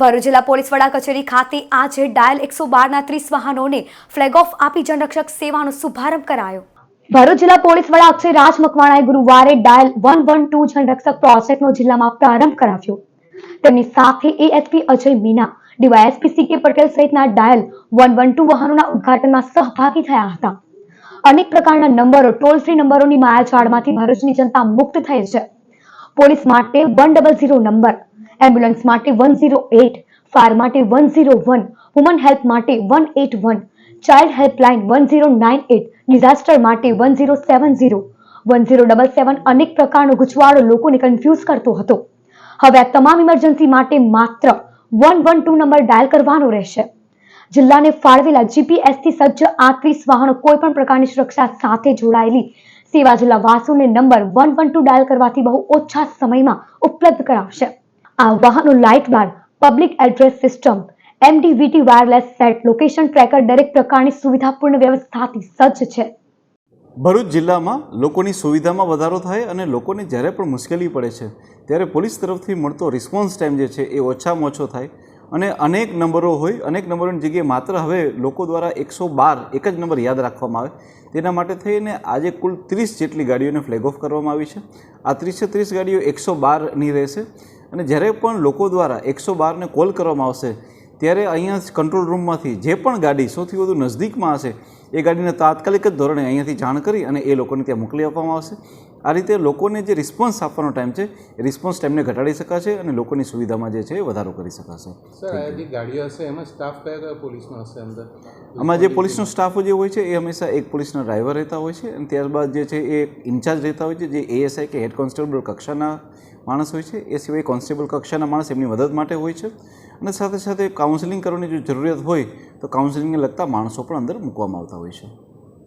ભરૂચ જિલ્લા પોલીસ વડા કચેરી ખાતે આજે ડાયલ એકસો બારના ત્રીસ વાહનોને ફ્લેગ ઓફ આપી જનરક્ષક સેવાનો શુભારંભ કરાયો. ભરૂચ જિલ્લા પોલીસ વડા અક્ષય રાજ મકવાણાએ ગુરુવારે dial one one two Janrakshak પ્રોજેક્ટનો જિલ્લામાં પ્રારંભ કરાવ્યો. તેમની સાથે ASP Ajay Meena DYSP C K Patel સહિતના ડાયલ વન વન ટુ વાહનોના ઉદ્ઘાટનમાં સહભાગી થયા હતા. અનેક પ્રકારના નંબરો ટોલ ફ્રી નંબરોની માયાજાળમાંથી ભરૂચની જનતા મુક્ત થઈ છે. પોલીસ માટે one double zero number ambulance માટે વન ઝીરો એટ ફાયર માટે one zero one woman help માટે one eight one child helpline one zero nine eight disaster માટે one zero seven zero one zero double seven અનેક પ્રકારનો ગૂંચવાડો લોકોને confuse કરતો હતો. હવે તમામ ઇમરજન્સી માટે માત્ર one one two number dial કરવાનો રહેશે. જિલ્લાને ફાળવેલા જીપીએસથી સજ્જ આત્રીસ વાહનો કોઈ પણ પ્રકારની સુરક્ષા સાથે જોડાયેલી સેવા જિલ્લા વાસુને number one one two dial કરવાથી બહુ ઓછા સમયમાં ઉપલબ્ધ કરાવશે. આ વાહનો light bar, public address system MDVT wireless set, location tracker દરેક પ્રકારની સુવિધાપૂર્ણ વ્યવસ્થાથી સજ્જ છે. ભરૂચ જિલ્લામાં લોકોની સુવિધામાં વધારો થાય અને લોકોને જ્યારે પણ મુશ્કેલી પડે છે, ત્યારે પોલીસ તરફથી મળતો રિસ્પોન્સ ટાઈમ જે છે એ ઓછામાં ઓછો થાય અને અનેક નંબરો હોય, અનેક નંબરોની જગ્યાએ માત્ર હવે લોકો દ્વારા એકસો બાર એક જ નંબર યાદ રાખવામાં આવે. તેના માટે થઈને આજે કુલ ત્રીસ જેટલી ગાડીઓને ફ્લેગ ઓફ કરવામાં આવી છે. આ ત્રીસે ત્રીસ ગાડીઓ એકસો બારની રહેશે. અને જ્યારે પણ લોકો દ્વારા એકસો બારને કોલ કરવામાં આવશે ત્યારે અહીંયા કંટ્રોલ રૂમમાંથી જે પણ ગાડી સૌથી વધુ નજદીકમાં હશે એ ગાડીને તાત્કાલિક જ ધોરણે અહીંયાથી જાણ કરી અને એ લોકોને ત્યાં મોકલી આપવામાં આવશે. આ રીતે લોકોને જે રિસ્પોન્સ આપવાનો ટાઈમ છે એ રિસ્પોન્સ ટાઈમને ઘટાડી શકાશે અને લોકોની સુવિધામાં જે છે એ વધારો કરી શકાશે. સર જે ગાડીઓ હશે એમાં સ્ટાફ કયા કયા પોલીસનો હશે અંદર? આમાં જે પોલીસનો સ્ટાફ જે હોય છે એ હંમેશા એક પોલીસના ડ્રાઈવર રહેતા હોય છે અને ત્યારબાદ જે છે એ ઇન્ચાર્જ રહેતા હોય છે જે એએસઆઈ કે હેડ કોન્સ્ટેબલ કક્ષાના માણસ હોય છે એ સિવાય કોન્સ્ટેબલ કક્ષાના માણસ એમની મદદ માટે હોય છે. અને સાથે સાથે કાઉન્સેલિંગ કરવાની જો જરૂરિયાત હોય તો કાઉન્સેલિંગને લગતા માણસો પણ અંદર મૂકવામાં આવતા હોય છે.